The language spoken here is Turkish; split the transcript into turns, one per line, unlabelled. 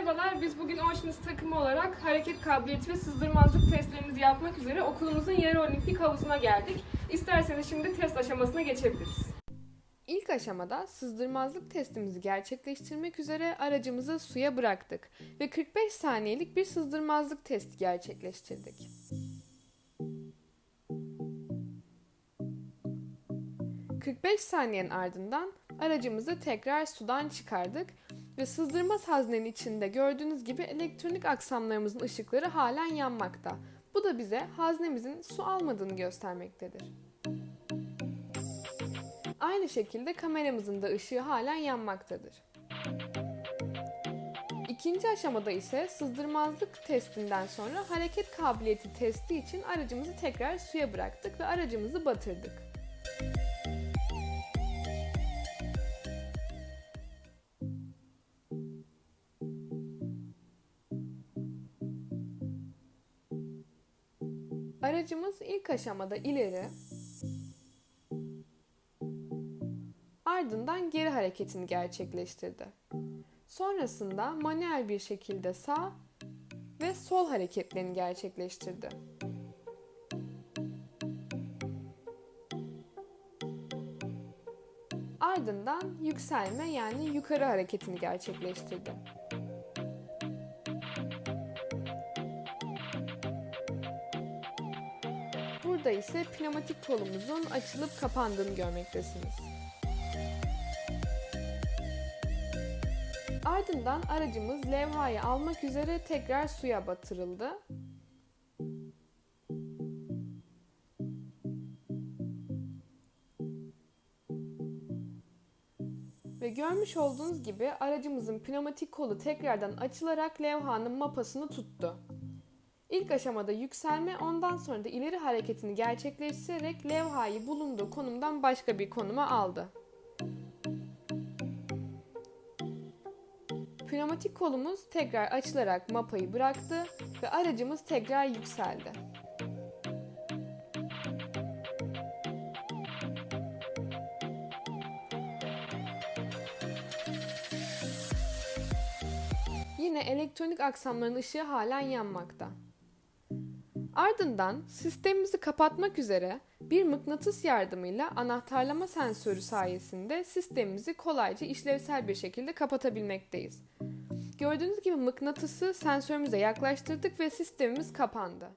Merhabalar, biz bugün Oceans takımı olarak hareket kabiliyeti ve sızdırmazlık testlerimizi yapmak üzere okulumuzun yarı olimpik havuzuna geldik. İsterseniz şimdi test aşamasına geçebiliriz. İlk aşamada sızdırmazlık testimizi gerçekleştirmek üzere aracımızı suya bıraktık ve 45 saniyelik bir sızdırmazlık testi gerçekleştirdik. ...45 saniyenin ardından aracımızı tekrar sudan çıkardık ve sızdırmaz haznenin içinde gördüğünüz gibi elektronik aksamlarımızın ışıkları halen yanmakta. Bu da bize haznemizin su almadığını göstermektedir. Aynı şekilde kameramızın da ışığı halen yanmaktadır. İkinci aşamada ise sızdırmazlık testinden sonra hareket kabiliyeti testi için aracımızı tekrar suya bıraktık ve aracımızı batırdık. Aracımız ilk aşamada ileri, ardından geri hareketini gerçekleştirdi. Sonrasında manuel bir şekilde sağ ve sol hareketlerini gerçekleştirdi. Ardından yükselme yani yukarı hareketini gerçekleştirdi. Burada ise pneumatik kolumuzun açılıp kapandığını görmektesiniz. Ardından aracımız levhayı almak üzere tekrar suya batırıldı. Ve görmüş olduğunuz gibi aracımızın pneumatik kolu tekrardan açılarak levhanın mapasını tuttu. İlk aşamada yükselme, ondan sonra da ileri hareketini gerçekleştirerek levhayı bulunduğu konumdan başka bir konuma aldı. Pneumatik kolumuz tekrar açılarak mapayı bıraktı ve aracımız tekrar yükseldi. Yine elektronik aksamların ışığı halen yanmakta. Ardından sistemimizi kapatmak üzere bir mıknatıs yardımıyla anahtarlama sensörü sayesinde sistemimizi kolayca işlevsel bir şekilde kapatabilmekteyiz. Gördüğünüz gibi mıknatısı sensörümüze yaklaştırdık ve sistemimiz kapandı.